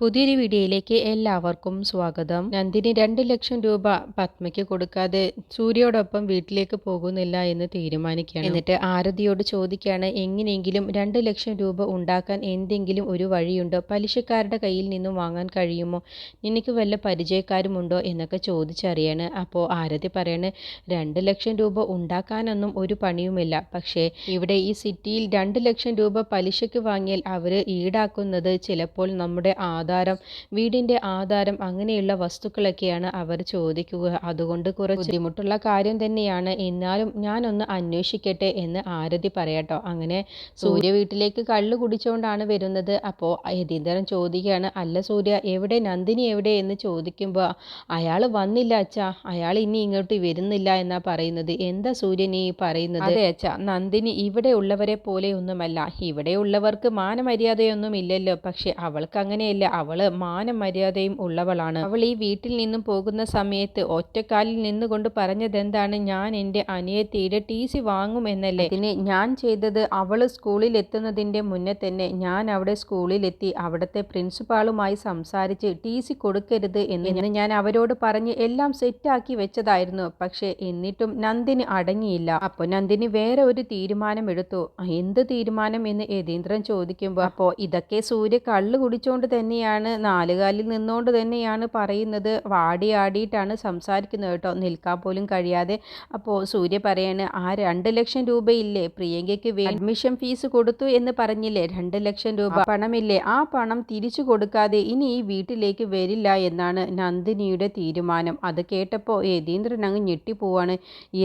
പുതിയൊരു വീഡിയോയിലേക്ക് എല്ലാവർക്കും സ്വാഗതം. നന്ദിനി രണ്ട് ലക്ഷം രൂപ പത്മയ്ക്ക് കൊടുക്കാതെ സൂര്യയോടൊപ്പം വീട്ടിലേക്ക് പോകുന്നില്ല എന്ന് തീരുമാനിക്കുകയാണ്. എന്നിട്ട് ആരതിയോട് ചോദിക്കുകയാണ് എങ്ങനെയെങ്കിലും രണ്ട് ലക്ഷം രൂപ ഉണ്ടാക്കാൻ എന്തെങ്കിലും ഒരു വഴിയുണ്ടോ? പലിശക്കാരുടെ കയ്യിൽ നിന്നും വാങ്ങാൻ കഴിയുമോ? നിനക്ക് വല്ല പരിചയക്കാരുമുണ്ടോ? എന്നൊക്കെ ചോദിച്ചറിയാണ്. അപ്പോൾ ആരതി പറയാണ് രണ്ട് ലക്ഷം രൂപ ഉണ്ടാക്കാനൊന്നും ഒരു പണിയുമില്ല. പക്ഷേ ഇവിടെ ഈ സിറ്റിയിൽ രണ്ട് ലക്ഷം രൂപ പലിശയ്ക്ക് വാങ്ങിയാൽ അവർ ഈടാക്കുന്നത് ചിലപ്പോൾ നമ്മുടെ ആധാരം വീടിന്റെ ആധാരം അങ്ങനെയുള്ള വസ്തുക്കളൊക്കെയാണ് അവർ ചോദിക്കുക. അതുകൊണ്ട് കുറച്ച് ബുദ്ധിമുട്ടുള്ള കാര്യം തന്നെയാണ്. എന്നാലും ഞാനൊന്ന് അന്വേഷിക്കട്ടെ എന്ന് ആരതി പറയട്ടോ. അങ്ങനെ സൂര്യ വീട്ടിലേക്ക് കള്ളു കുടിച്ചുകൊണ്ടാണ് വരുന്നത്. അപ്പോൾ യതീന്ദ്രൻ ചോദിക്കുകയാണ് അല്ല സൂര്യ എവിടെ? നന്ദിനി എവിടെ? എന്ന് ചോദിക്കുമ്പോൾ അയാൾ വന്നില്ല അച്ഛാ. അയാൾ ഇനി ഇങ്ങോട്ട് വരുന്നില്ല എന്നാ പറയുന്നത്. എന്താ സൂര്യൻ ഈ പറയുന്നത്? അതെ അച്ഛാ. നന്ദിനി ഇവിടെ ഉള്ളവരെ പോലെ ഒന്നുമല്ല. ഇവിടെ ഉള്ളവർക്ക് മാനമര്യാദയൊന്നും ഇല്ലല്ലോ പക്ഷെ അവൾക്ക് അങ്ങനെയല്ല അവൾ മാനം മര്യാദയും ഉള്ളവളാണ്. അവൾ ഈ വീട്ടിൽ നിന്നും പോകുന്ന സമയത്ത് ഒറ്റക്കാലിൽ നിന്നുകൊണ്ട് പറഞ്ഞതെന്താണ്? ഞാൻ എന്റെ അനിയത്തിയുടെ ടി സി വാങ്ങുമെന്നല്ലേ ഇതിന് ഞാൻ ചെയ്തത് അവൾ സ്കൂളിൽ എത്തുന്നതിന്റെ മുന്നേ തന്നെ ഞാൻ അവിടെ സ്കൂളിലെത്തി അവിടുത്തെ പ്രിൻസിപ്പാളുമായി സംസാരിച്ച് ടി സി കൊടുക്കരുത് എന്ന് ഞാൻ അവരോട് പറഞ്ഞ് എല്ലാം സെറ്റാക്കി വെച്ചതായിരുന്നു. പക്ഷേ എന്നിട്ടും നന്ദിനി അടങ്ങിയില്ല. അപ്പോൾ നന്ദിനി വേറെ ഒരു തീരുമാനം എടുത്തു എന്ത് തീരുമാനം എന്ന് യതീന്ദ്രൻ ചോദിക്കുമ്പോൾ അപ്പോൾ ഇതൊക്കെ സൂര്യ കള്ളു കുടിച്ചോണ്ട് കുടിച്ചുകൊണ്ട് തന്നെയാണ് നാലുകാലിൽ നിന്നുകൊണ്ട് തന്നെയാണ് പറയുന്നത്. വാടി ആടിയിട്ടാണ് സംസാരിക്കുന്നത് കേട്ടോ. നിൽക്കാൻ പോലും കഴിയാതെ. അപ്പോൾ സൂര്യ പറയാണ് ആ രണ്ട് ലക്ഷം രൂപയില്ലേ? പ്രിയങ്കയ്ക്ക് അഡ്മിഷൻ ഫീസ് കൊടുത്തു എന്ന് പറഞ്ഞില്ലേ? രണ്ട് ലക്ഷം രൂപ പണമില്ലേ? ആ പണം തിരിച്ചു കൊടുക്കാതെ ഇനി ഈ വീട്ടിലേക്ക് വരില്ല എന്നാണ് നന്ദിനിയുടെ തീരുമാനം. അത് കേട്ടപ്പോൾ യതീന്ദ്രൻ അങ്ങ് ഞെട്ടിപ്പോവാണ്.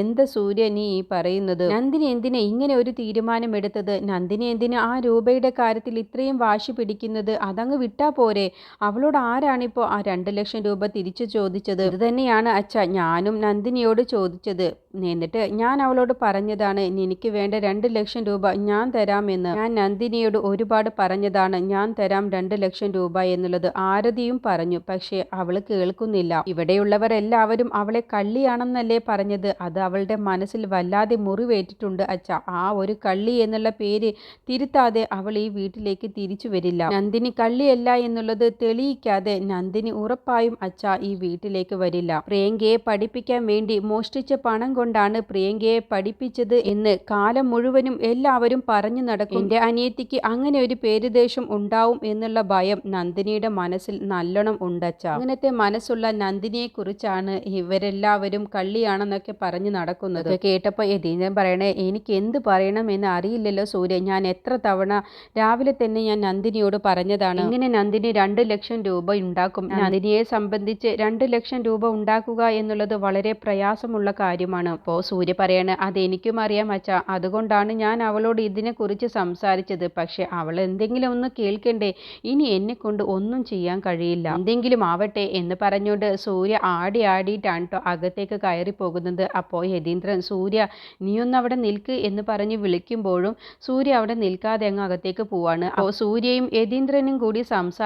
എന്ത് സൂര്യ നീ ഈ പറയുന്നത്? നന്ദിനി എന്തിനെ ഇങ്ങനെ ഒരു തീരുമാനം എടുത്തത് നന്ദിനി എന്തിനാ ആ രൂപയുടെ കാര്യത്തിൽ ഇത്രയും വാശി പിടിക്കുന്നത്? അതങ്ങ് വിട്ടാ പോരെ. അവളോട് ആരാണിപ്പോൾ ആ രണ്ട് ലക്ഷം രൂപ തിരിച്ചു ചോദിച്ചത്? ഇത് തന്നെയാണ് അച്ഛ ഞാനും നന്ദിനിയോട് ചോദിച്ചത്. എന്നിട്ട് ഞാൻ അവളോട് പറഞ്ഞതാണ് എനിക്ക് വേണ്ട രണ്ട് ലക്ഷം രൂപ ഞാൻ തരാമെന്ന് ഞാൻ നന്ദിനിയോട് ഒരുപാട് പറഞ്ഞതാണ് ഞാൻ തരാം രണ്ട് ലക്ഷം രൂപ എന്നുള്ളത് ആരതിയും പറഞ്ഞു. പക്ഷേ അവൾ കേൾക്കുന്നില്ല. ഇവിടെയുള്ളവരെല്ലാവരും അവളെ കള്ളിയാണെന്നല്ലേ പറഞ്ഞത്? അത് അവളുടെ മനസ്സിൽ വല്ലാതെ മുറിവേറ്റിട്ടുണ്ട് അച്ഛ. ആ ഒരു കള്ളി എന്നുള്ള പേര് തിരുത്താതെ അവൾ ഈ വീട്ടിലേക്ക് തിരിച്ചു വരില്ല. നന്ദിനി കള്ളിയല്ല എന്നുള്ളത് തെളിയിക്കാതെ നന്ദിനി ഉറപ്പായും അച്ഛ ഈ വീട്ടിലേക്ക് വരില്ല. പ്രിയങ്കയെ പഠിപ്പിക്കാൻ വേണ്ടി മോഷ്ടിച്ച പണം കൊണ്ടാണ് പ്രിയങ്കയെ പഠിപ്പിച്ചത് എന്ന് കാലം മുഴുവനും എല്ലാവരും പറഞ്ഞു നടക്കും. എന്റെ അനിയത്തിക്ക് അങ്ങനെ ഒരു പേരുദേശം ഉണ്ടാവും എന്നുള്ള ഭയം നന്ദിനിയുടെ മനസ്സിൽ നല്ലോണം ഉണ്ടച്ച അങ്ങനത്തെ മനസ്സുള്ള നന്ദിനിയെ കുറിച്ചാണ് ഇവരെല്ലാവരും കള്ളിയാണെന്നൊക്കെ പറഞ്ഞു നടക്കുന്നത്. കേട്ടപ്പോൾ യതീന്ദ്രൻ പറയണേ എനിക്ക് എന്ത് പറയണം എന്ന് അറിയില്ലല്ലോ സൂര്യ. ഞാൻ എത്ര തവണ രാവിലെ തന്നെ ഞാൻ നന്ദിനിയോട് പറഞ്ഞതാണ്. ഇങ്ങനെ നന്ദിനി രണ്ട് ലക്ഷം രൂപ ഉണ്ടാക്കും. നന്ദിനിയെ സംബന്ധിച്ച് രണ്ട് ലക്ഷം രൂപ ഉണ്ടാക്കുക എന്നുള്ളത് വളരെ പ്രയാസമുള്ള കാര്യമാണ്. അപ്പോൾ സൂര്യ പറയാണ് അതെനിക്കും അറിയാം അച്ഛ. അതുകൊണ്ടാണ് ഞാൻ അവളോട് ഇതിനെക്കുറിച്ച് സംസാരിച്ചത്. പക്ഷെ അവൾ എന്തെങ്കിലും ഒന്ന് കേൾക്കണ്ടേ? ഇനി എന്നെ കൊണ്ട് ഒന്നും ചെയ്യാൻ കഴിയില്ല. എന്തെങ്കിലും ആവട്ടെ എന്ന് പറഞ്ഞുകൊണ്ട് സൂര്യ ആടി ആടിയിട്ടാണ് കേട്ടോ അകത്തേക്ക് കയറി പോകുന്നത്. അപ്പോൾ യതീന്ദ്രൻ സൂര്യ നീയൊന്ന് അവിടെ നിൽക്ക് എന്ന് പറഞ്ഞ് വിളിക്കുമ്പോഴും സൂര്യ അവിടെ നിൽക്കാതെ അങ്ങ് അകത്തേക്ക് പോവാണ്. അപ്പോൾ സൂര്യയും യതീന്ദ്രനും കൂടി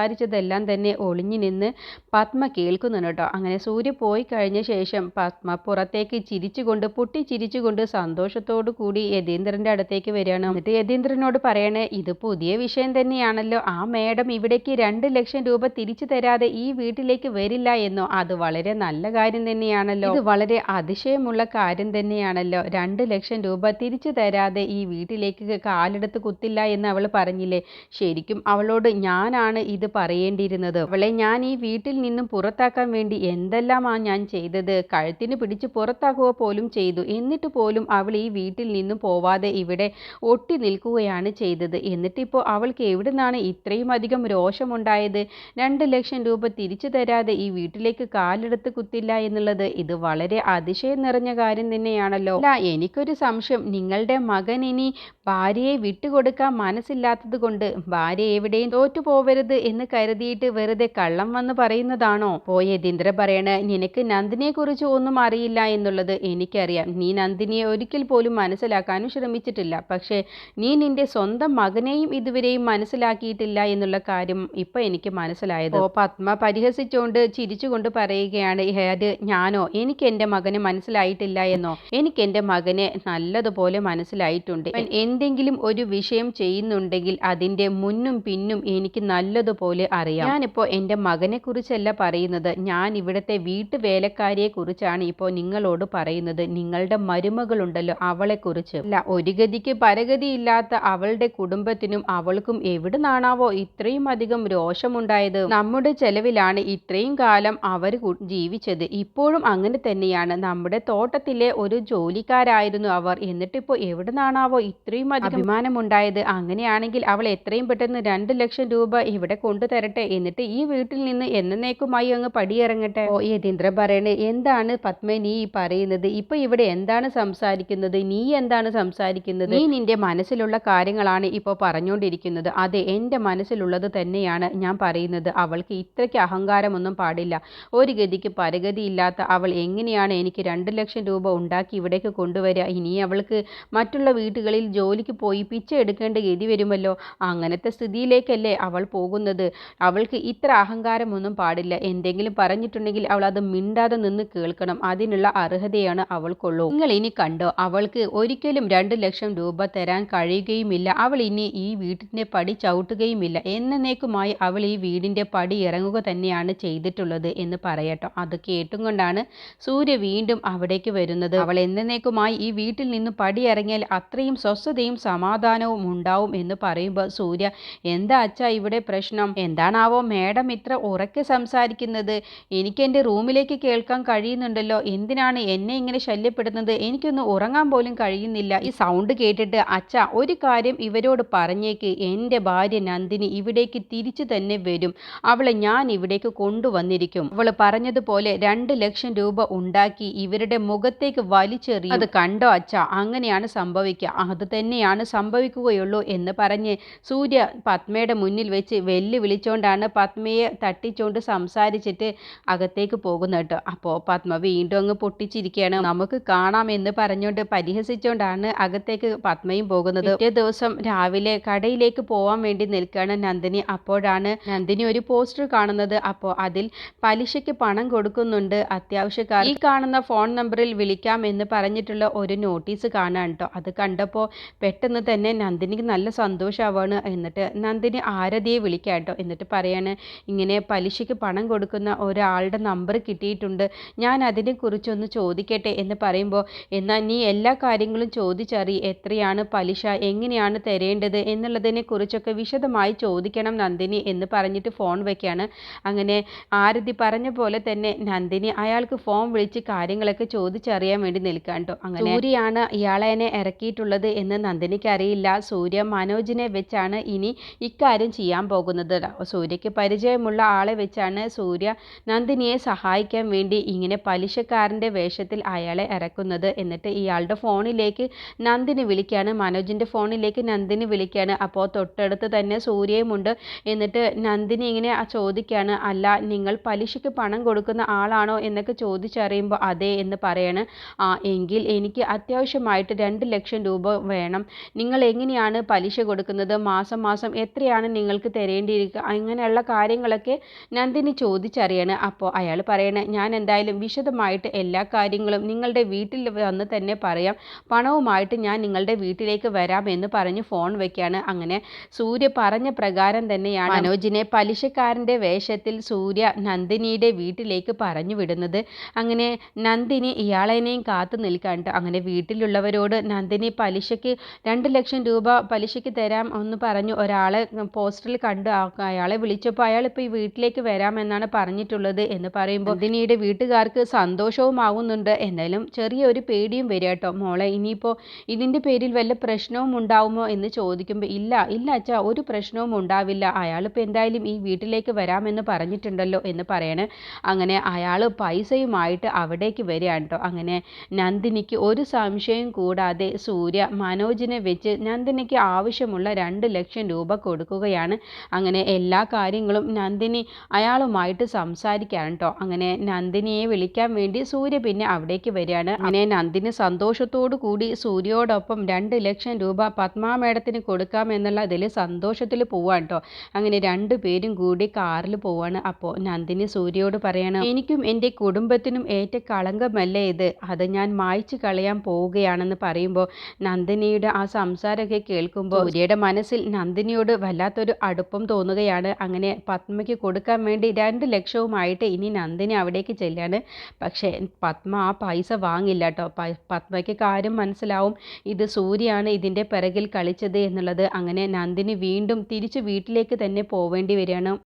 സംസാരിച്ചതെല്ലാം തന്നെ ഒളിഞ്ഞു നിന്ന് പത്മ കേൾക്കുന്നുണ്ട് കേട്ടോ. അങ്ങനെ സൂര്യ പോയി കഴിഞ്ഞ ശേഷം പത്മ പുറത്തേക്ക് ചിരിച്ചുകൊണ്ട് പൊട്ടി ചിരിച്ചുകൊണ്ട് സന്തോഷത്തോടു കൂടി യതീന്ദ്രന്റെ അടുത്തേക്ക് വരികയാണ്. എന്നിട്ട് യതീന്ദ്രനോട് പറയണേ ഇത് പുതിയ വിഷയം തന്നെയാണല്ലോ. ആ മേഡം ഇവിടേക്ക് രണ്ട് ലക്ഷം രൂപ തിരിച്ചു തരാതെ ഈ വീട്ടിലേക്ക് വരില്ല എന്നോ അത് വളരെ നല്ല കാര്യം തന്നെയാണല്ലോ. ഇത് വളരെ അതിശയമുള്ള കാര്യം തന്നെയാണല്ലോ. രണ്ട് ലക്ഷം രൂപ തിരിച്ചു തരാതെ ഈ വീട്ടിലേക്ക് കാലെടുത്ത് കുത്തില്ല എന്ന് അവൾ പറഞ്ഞില്ലേ? ശരിക്കും അവളോട് ഞാനാണ് ഇത് പറയേണ്ടിയിരുന്നത്. അവളെ ഞാൻ ഈ വീട്ടിൽ നിന്നും പുറത്താക്കാൻ വേണ്ടി എന്തെല്ലാമാണ് ഞാൻ ചെയ്തത്? കഴുത്തിന് പിടിച്ച് പുറത്താക്കുക പോലും ചെയ്തു. എന്നിട്ട് പോലും അവൾ ഈ വീട്ടിൽ നിന്നും പോവാതെ ഇവിടെ ഒട്ടി നിൽക്കുകയാണ് ചെയ്തത്. എന്നിട്ടിപ്പോൾ അവൾക്ക് എവിടെ നിന്നാണ് ഇത്രയും അധികം രോഷമുണ്ടായത്? രണ്ട് ലക്ഷം രൂപ തിരിച്ചു തരാതെ ഈ വീട്ടിലേക്ക് കാലെടുത്ത് കുത്തില്ല എന്നുള്ളത് ഇത് വളരെ അതിശയം നിറഞ്ഞ കാര്യം തന്നെയാണല്ലോ. അല്ല എനിക്കൊരു സംശയം. നിങ്ങളുടെ മകൻ ഇനി ഭാര്യയെ വിട്ടുകൊടുക്കാൻ മനസ്സില്ലാത്തത് കൊണ്ട് ഭാര്യ എവിടെയും തോറ്റു പോവരുത് കരുതിയിട്ട് വെറുതെ കള്ളം വന്ന് പറയുന്നതാണോ? പോയ ദിന്ദ്ര പറയണ നിനക്ക് നന്ദിനിയെ കുറിച്ച് ഒന്നും അറിയില്ല എന്നുള്ളത് എനിക്കറിയാം. നീ നന്ദിനിയെ ഒരിക്കൽ പോലും മനസ്സിലാക്കാനും ശ്രമിച്ചിട്ടില്ല. പക്ഷേ നീ നിന്റെ സ്വന്തം മകനെയും ഇതുവരെയും മനസ്സിലാക്കിയിട്ടില്ല എന്നുള്ള കാര്യം ഇപ്പൊ എനിക്ക് മനസ്സിലായത്. ഓ പത്മ പരിഹസിച്ചുകൊണ്ട് ചിരിച്ചുകൊണ്ട് പറയുകയാണ് അത് ഞാനോ? എനിക്ക് എന്റെ മകനെ മനസ്സിലായിട്ടില്ല എന്നോ? എനിക്ക് എന്റെ മകനെ നല്ലതുപോലെ മനസ്സിലായിട്ടുണ്ട്. എന്തെങ്കിലും ഒരു വിഷയം ചെയ്യുന്നുണ്ടെങ്കിൽ അതിന്റെ മുന്നും പിന്നും എനിക്ക് നല്ലതുപോലെ പോലെ അറിയാം. ഞാനിപ്പോൾ എന്റെ മകനെ കുറിച്ചല്ല പറയുന്നത്. ഞാൻ ഇവിടുത്തെ വീട്ടുവേലക്കാരിയെ കുറിച്ചാണ് ഇപ്പോൾ നിങ്ങളോട് പറയുന്നത്. നിങ്ങളുടെ മരുമകളുണ്ടല്ലോ അവളെക്കുറിച്ച്. അല്ല ഒരു ഗതിക്ക് പരഗതിയില്ലാത്ത അവളുടെ കുടുംബത്തിനും അവൾക്കും എവിടെ നിന്നാണാവോ ഇത്രയും അധികം രോഷമുണ്ടായത്. നമ്മുടെ ചെലവിലാണ് ഇത്രയും കാലം അവർ ജീവിച്ചത്. ഇപ്പോഴും അങ്ങനെ തന്നെയാണ്. നമ്മുടെ തോട്ടത്തിലെ ഒരു ജോലിക്കാരായിരുന്നു അവർ. എന്നിട്ടിപ്പോൾ എവിടെ നിന്നാണാവോ ഇത്രയും അഭിമാനമുണ്ടായത്. അങ്ങനെയാണെങ്കിൽ അവൾ എത്രയും പെട്ടെന്ന് രണ്ട് ലക്ഷം രൂപ ഇവിടെ കൊണ്ടുതരട്ടെ. എന്നിട്ട് ഈ വീട്ടിൽ നിന്ന് എന്നേക്കുമായി അങ്ങ് പടിയിറങ്ങട്ടെ. ഓ യതീന്ദ്ര പറയണേ എന്താണ് പത്മ നീ പറയുന്നത്? ഇപ്പൊ ഇവിടെ എന്താണ് സംസാരിക്കുന്നത്? നീ എന്താണ് സംസാരിക്കുന്നത്? നീ നിന്റെ മനസ്സിലുള്ള കാര്യങ്ങളാണ് ഇപ്പോൾ പറഞ്ഞുകൊണ്ടിരിക്കുന്നത് അതെ എന്റെ മനസ്സിലുള്ളത് തന്നെയാണ് ഞാൻ പറയുന്നത്. അവൾക്ക് ഇത്രയ്ക്ക് അഹങ്കാരമൊന്നും പാടില്ല. ഒരു ഗതിക്ക് പരഗതി ഇല്ലാത്ത അവൾ എങ്ങനെയാണ് എനിക്ക് രണ്ട് ലക്ഷം രൂപ ഉണ്ടാക്കി ഇവിടേക്ക് കൊണ്ടുവരിക? ഇനി അവൾക്ക് മറ്റുള്ള വീട്ടുകളിൽ ജോലിക്ക് പോയി പിച്ച എടുക്കേണ്ട ഗതി വരുമല്ലോ? അങ്ങനത്തെ സ്ഥിതിയിലേക്കല്ലേ അവൾ പോകുന്നത്? അവൾക്ക് ഇത്ര അഹങ്കാരമൊന്നും പാടില്ല. എന്തെങ്കിലും പറഞ്ഞിട്ടുണ്ടെങ്കിൽ അവൾ അത് മിണ്ടാതെ നിന്ന് കേൾക്കണം. അതിനുള്ള അർഹതയാണ് അവൾക്കുള്ളൂ. നിങ്ങൾ ഇനി കണ്ടോ അവൾക്ക് ഒരിക്കലും രണ്ട് ലക്ഷം രൂപ തരാൻ കഴിയുകയുമില്ല. അവൾ ഇനി ഈ വീട്ടിന്റെ പടി ചവിട്ടുകയുമില്ല. എന്നേക്കുമായി അവൾ ഈ വീടിന്റെ പടി ഇറങ്ങുക തന്നെയാണ് ചെയ്തിട്ടുള്ളത് എന്ന് പറയട്ടോ. അത് കേട്ടും കൊണ്ടാണ് സൂര്യ വീണ്ടും അവിടേക്ക് വരുന്നത്. അവൾ എന്നേക്കുമായി ഈ വീട്ടിൽ നിന്ന് പടി ഇറങ്ങിയാൽ അത്രയും സ്വസ്ഥതയും സമാധാനവും ഉണ്ടാവും എന്ന് പറയുമ്പോൾ സൂര്യ എന്താ അച്ഛാ ഇവിടെ പ്രശ്നം? എന്താണാവോ മേഡം ഇത്ര ഉറക്കെ സംസാരിക്കുന്നത്. എനിക്ക് എന്റെ റൂമിലേക്ക് കേൾക്കാൻ കഴിയുന്നുണ്ടല്ലോ. എന്തിനാണ് എന്നെ ഇങ്ങനെ ശല്യപ്പെടുന്നത് എനിക്കൊന്ന് ഉറങ്ങാൻ പോലും കഴിയുന്നില്ല. ഈ സൗണ്ട് കേട്ടിട്ട് അച്ഛ ഒരു കാര്യം ഇവരോട് പറഞ്ഞേക്ക്. എന്റെ ഭാര്യ നന്ദിനി ഇവിടേക്ക് തിരിച്ചു തന്നെ വരും. അവളെ ഞാൻ ഇവിടേക്ക് കൊണ്ടുവന്നിരിക്കും. അവൾ പറഞ്ഞതുപോലെ രണ്ട് ലക്ഷം രൂപ ഉണ്ടാക്കി ഇവരുടെ മുഖത്തേക്ക് വലിച്ചെറിയും. അത് കണ്ടോ അച്ഛ അങ്ങനെയാണ് സംഭവിക്കുക. അത് തന്നെയാണ് സംഭവിക്കുകയുള്ളൂ എന്ന് പറഞ്ഞ് സൂര്യ പത്മയുടെ മുന്നിൽ വെച്ച് വെല്ലുവിളിച്ചുകൊണ്ടാണ് പത്മയെ തട്ടിച്ചുകൊണ്ട് സംസാരിച്ചിട്ട് അകത്തേക്ക് പോകുന്നത് കേട്ടോ. അപ്പോൾ പത്മ വീണ്ടും അങ്ങ് പൊട്ടിച്ചിരിക്കുകയാണ്. നമുക്ക് കാണാം എന്ന് പറഞ്ഞുകൊണ്ട് പരിഹസിച്ചുകൊണ്ടാണ് അകത്തേക്ക് പത്മയും പോകുന്നത്. പിറ്റേ ദിവസം രാവിലെ കടയിലേക്ക് പോകാൻ വേണ്ടി നിൽക്കുകയാണ് നന്ദിനി. അപ്പോഴാണ് നന്ദിനി ഒരു പോസ്റ്റർ കാണുന്നത്. അപ്പോൾ അതിൽ പലിശയ്ക്ക് പണം കൊടുക്കുന്നുണ്ട് അത്യാവശ്യക്കാർ. ഈ കാണുന്ന ഫോൺ നമ്പറിൽ വിളിക്കാം എന്ന് പറഞ്ഞിട്ടുള്ള ഒരു നോട്ടീസ് കാണാൻ കേട്ടോ. അത് കണ്ടപ്പോൾ പെട്ടെന്ന് തന്നെ നന്ദിനിക്ക് നല്ല സന്തോഷമാവാണ് എന്നിട്ട് നന്ദിനി ആരതിയെ വിളിക്കാം എന്നിട്ട് പറയാണ് ഇങ്ങനെ പലിശയ്ക്ക് പണം കൊടുക്കുന്ന ഒരാളുടെ നമ്പർ കിട്ടിയിട്ടുണ്ട്. ഞാൻ അതിനെക്കുറിച്ചൊന്ന് ചോദിക്കട്ടെ? എന്ന് പറയുമ്പോൾ എന്നാൽ നീ എല്ലാ കാര്യങ്ങളും ചോദിച്ചറി. എത്രയാണ് പലിശ? എങ്ങനെയാണ് തരേണ്ടത്? എന്നുള്ളതിനെക്കുറിച്ചൊക്കെ വിശദമായി ചോദിക്കണം നന്ദിനി എന്ന് പറഞ്ഞിട്ട് ഫോൺ വയ്ക്കുകയാണ് അങ്ങനെ ആരതി പറഞ്ഞ പോലെ തന്നെ നന്ദിനി അയാൾക്ക് ഫോൺ വിളിച്ച് കാര്യങ്ങളൊക്കെ ചോദിച്ചറിയാൻ വേണ്ടി നിൽക്കാൻ കേട്ടോ അങ്ങനെ സൂര്യയാണ് ഇയാളെ എന്നെ ഇറക്കിയിട്ടുള്ളത് എന്ന് നന്ദിനിക്ക് അറിയില്ല സൂര്യ മനോജിനെ വെച്ചാണ് ഇനി ഇക്കാര്യം ചെയ്യാൻ പോകുന്നത്. സൂര്യക്ക് പരിചയമുള്ള ആളെ വെച്ചാണ് സൂര്യ നന്ദിനിയെ സഹായിക്കാൻ വേണ്ടി ഇങ്ങനെ പലിശക്കാരന്റെ വേഷത്തിൽ അയാളെ ഇറക്കുന്നത് എന്നിട്ട് ഇയാളുടെ ഫോണിലേക്ക് നന്ദിനി വിളിക്കുകയാണ് മനോജിന്റെ ഫോണിലേക്ക് നന്ദിനി വിളിക്കുകയാണ് അപ്പോൾ തൊട്ടടുത്ത് തന്നെ സൂര്യയുമുണ്ട്. എന്നിട്ട് നന്ദിനി ഇങ്ങനെ ചോദിക്കുകയാണ് അല്ല നിങ്ങൾ പലിശയ്ക്ക് പണം കൊടുക്കുന്ന ആളാണോ? എന്നൊക്കെ ചോദിച്ചറിയുമ്പോൾ അതെ എന്ന് പറയാണ്. ആ എങ്കിൽ എനിക്ക് അത്യാവശ്യമായിട്ട് രണ്ട് ലക്ഷം രൂപ വേണം. നിങ്ങൾ എങ്ങനെയാണ് പലിശ കൊടുക്കുന്നത്? മാസം മാസം എത്രയാണ് നിങ്ങൾക്ക് തരേണ്ടിയിരിക്കുക അങ്ങനെയുള്ള കാര്യങ്ങളൊക്കെ നന്ദിനി ചോദിച്ചറിയാണ്. അപ്പോൾ അയാൾ പറയണേ ഞാൻ എന്തായാലും വിശദമായിട്ട് എല്ലാ കാര്യങ്ങളും നിങ്ങളുടെ വീട്ടിൽ വന്ന് തന്നെ പറയാം. പണവുമായിട്ട് ഞാൻ നിങ്ങളുടെ വീട്ടിലേക്ക് വരാമെന്ന് പറഞ്ഞ് ഫോൺ വയ്ക്കുകയാണ് അങ്ങനെ സൂര്യ പറഞ്ഞ പ്രകാരം തന്നെയാണ് മനോജിനെ പലിശക്കാരന്റെ വേഷത്തിൽ സൂര്യ നന്ദിനിയുടെ വീട്ടിലേക്ക് പറഞ്ഞു വിടുന്നത്. അങ്ങനെ നന്ദിനി ഇയാളെയും കാത്തു നിൽക്കാണ്ട് അങ്ങനെ വീട്ടിലുള്ളവരോട് നന്ദിനി പലിശയ്ക്ക് രണ്ട് ലക്ഷം രൂപ പലിശയ്ക്ക് തരാം എന്ന് പറഞ്ഞു ഒരാളെ പോസ്റ്ററിൽ കണ്ടു അയാളെ വിളിച്ചപ്പോൾ അയാൾ ഇപ്പോൾ ഈ വീട്ടിലേക്ക് വരാമെന്നാണ് പറഞ്ഞിട്ടുള്ളത് എന്ന് പറയുമ്പോൾ നന്ദിനിയുടെ വീട്ടുകാർക്ക് സന്തോഷവും ആവുന്നുണ്ട് എന്നാലും ചെറിയൊരു പേടിയും വരിക കേട്ടോ. മോളെ ഇനിയിപ്പോൾ ഇതിന്റെ പേരിൽ വല്ല പ്രശ്നവും ഉണ്ടാവുമോ എന്ന് ചോദിക്കുമ്പോൾ ഇല്ല ഇല്ല അച്ഛാ ഒരു പ്രശ്നവും ഉണ്ടാവില്ല. അയാളിപ്പോൾ എന്തായാലും ഈ വീട്ടിലേക്ക് വരാമെന്ന് പറഞ്ഞിട്ടുണ്ടല്ലോ എന്ന് പറയണേ. അങ്ങനെ അയാൾ പൈസയുമായിട്ട് അവിടേക്ക് വരികയാണ് കേട്ടോ. അങ്ങനെ നന്ദിനിക്ക് ഒരു സംശയം കൂടാതെ സൂര്യ മനോജിനെ വെച്ച് നന്ദിനിക്ക് ആവശ്യമുള്ള രണ്ട് ലക്ഷം രൂപ കൊടുക്കുകയാണ്. അങ്ങനെ എല്ലാ കാര്യങ്ങളും നന്ദിനി അയാളുമായിട്ട് സംസാരിക്കാൻ കേട്ടോ അങ്ങനെ നന്ദിനിയെ വിളിക്കാൻ വേണ്ടി സൂര്യ പിന്നെ അവിടേക്ക് വരികയാണ്. അങ്ങനെ നന്ദിനി സന്തോഷത്തോടു കൂടി സൂര്യയോടൊപ്പം രണ്ട് ലക്ഷം രൂപ പത്മാ മേഡത്തിന് കൊടുക്കാമെന്നുള്ള ഇതിൽ സന്തോഷത്തിൽ പോവാണ് കേട്ടോ അങ്ങനെ രണ്ടു പേരും കൂടി കാറിൽ പോവാണ്. അപ്പോൾ നന്ദിനി സൂര്യയോട് പറയണം എനിക്കും എന്റെ കുടുംബത്തിനും ഏറ്റ കളങ്കമല്ലേ ഇത്? അത് ഞാൻ മായ്ച്ചു കളയാൻ പോവുകയാണെന്ന് പറയുമ്പോൾ നന്ദിനിയുടെ ആ സംസാരമൊക്കെ കേൾക്കുമ്പോൾ സൂര്യയുടെ മനസ്സിൽ നന്ദിനിയോട് വല്ലാത്തൊരു അടുപ്പം തോന്നുക തോന്നുകയാണ് അങ്ങനെ പത്മയ്ക്ക് കൊടുക്കാൻ വേണ്ടി രണ്ട് ലക്ഷവുമായിട്ട് ഇനി നന്ദിനി അവിടേക്ക് ചെല്ലാണ്. പക്ഷേ പത്മ ആ പൈസ വാങ്ങില്ല കേട്ടോ. പത്മയ്ക്ക് കാര്യം മനസ്സിലാവും. ഇത് സൂര്യയാണ് ഇതിന്റെ പിറകിൽ കളിച്ചത് എന്നുള്ളത്. അങ്ങനെ നന്ദിനി വീണ്ടും തിരിച്ച് വീട്ടിലേക്ക് തന്നെ പോവേണ്ടി വരികയാണ്.